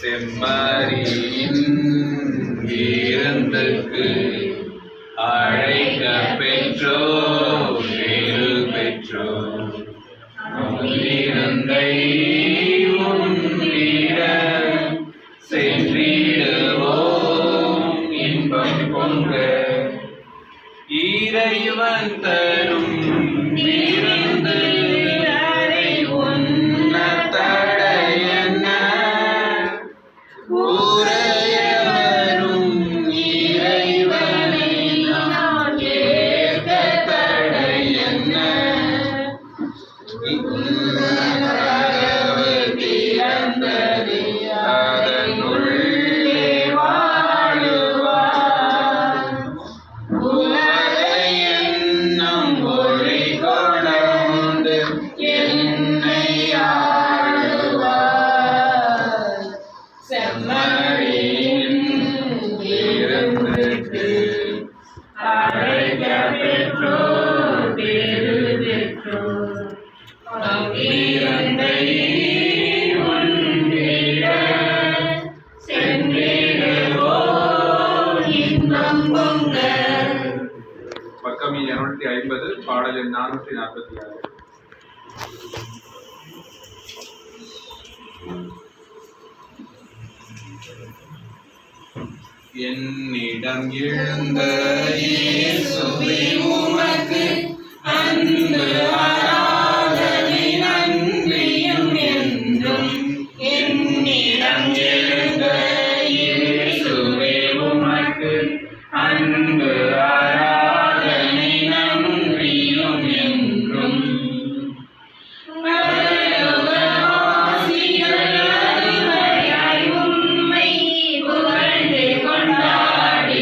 செம்மறியின் விருந்துக்கு அழைக்க பெற்றோ வேறு பெற்றோ விருந்தை உண்டிட சென்றிடுவோம் இன்பம் பொங்க. இறைவன் தரும் Uh! அழைக்க பெற்றோர் இன்பம் பொங்க பக்கம் இருநூற்றி ஐம்பது பாடல் எண் நானூற்றி நாற்பத்தி ஆறு. என்னிடம் எழுந்த இயேசுவே உமக்கு அன்பு ஆராதனை நன்றியும் என்றும் என்னிடம் எழுந்த